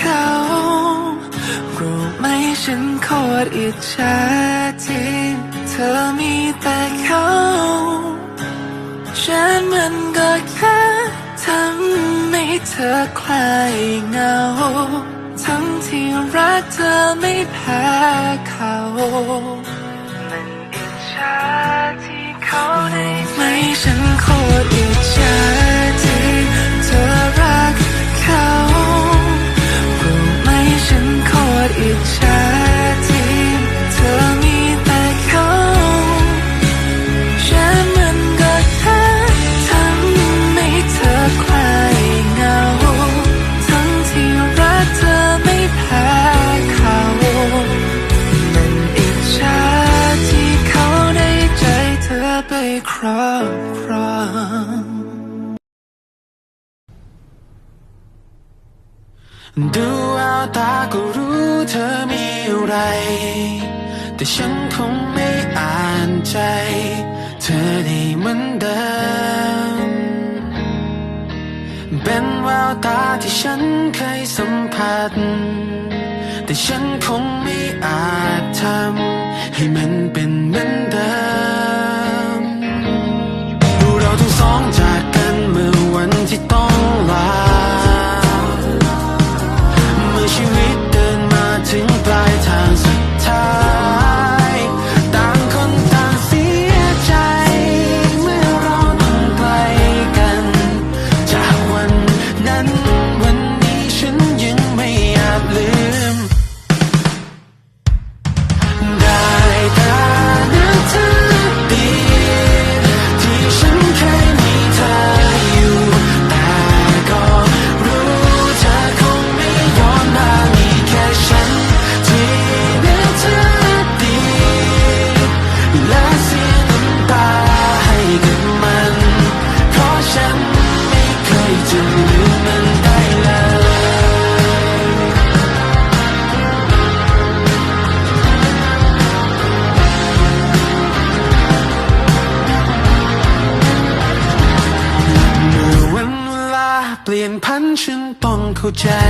เขา รู้ไหมฉันโคตรอิจฉาที่เธอมีแต่เขาฉันมันก็แค่ทำให้เธอคลายเหงา ทั้งที่รักเธอไม่แพ้เขามันอิจฉาที่เขาได้ไม่ฉันโคตรอิจฉาที่เธอรักเขา ตาก็รู้เธอมีอะไร แต่ฉันคงไม่อ่านใจ เธอได้เหมือนเดิม เป็นแววตาที่ฉันเคยสัมผัส แต่ฉันคงไม่อาจทำให้มันเป็นเหมือนเดิม ดูเราทั้งสองใจ escuchar.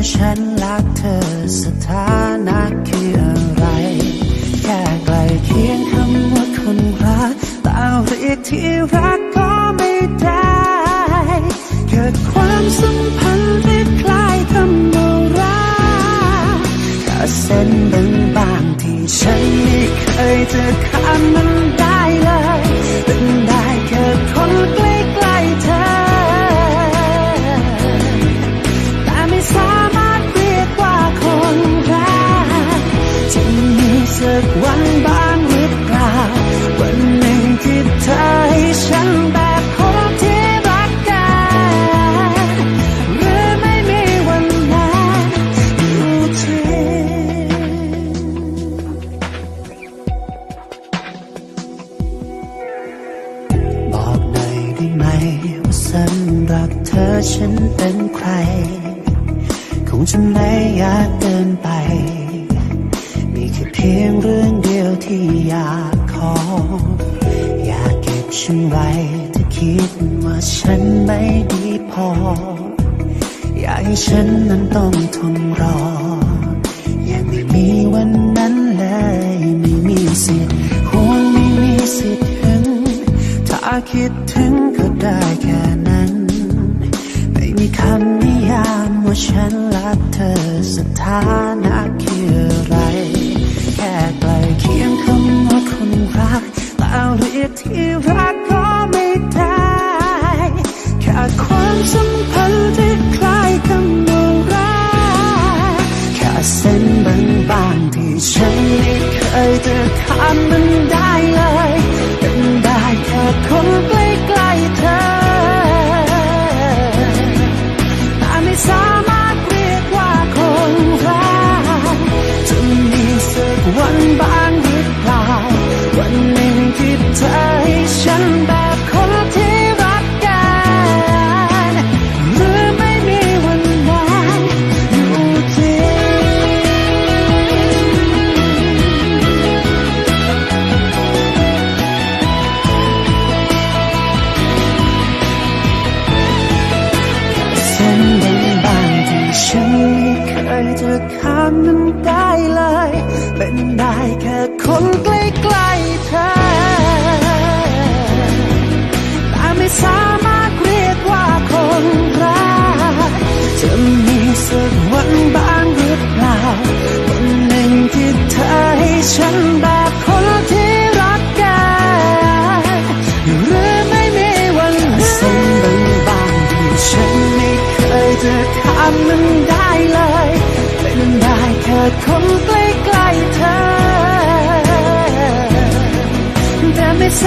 ว่าฉันรักเธอสถานะคืออะไร แค่ไกลเคียงคำว่าคนรักต่เรียกที่รักก็ไม่ได้ เกิดความสัมพันธ์ที่คล้ายคำว่ารากแต่เส้นบางบางที่ฉันไม่เคยจะข้ามมันได้เลยเป็นได้แค่คนเกล พียงเรื่องเดียวที่อยากขอ อยากเก็บฉันไว้ถ้าคิดว่าฉันไม่ดีพอ อยากให้ฉันนั้นต้องทนรออยางไม่มีวันนั้นเลยไม่มีสิทธิ์ควงไม่มีสิทธิ์ถึงถ้าคิดถึงก็ได้แค่นั้น ไม่มีคำนิยามว่าฉันรักเธอสถานะ ข้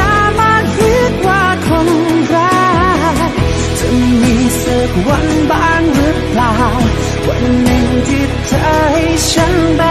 ามารถเรียกว่าคนรักจะมีสักวันบ้างหรือเปล่า วันหนึ่งที่เธอให้ฉันแบบคนที่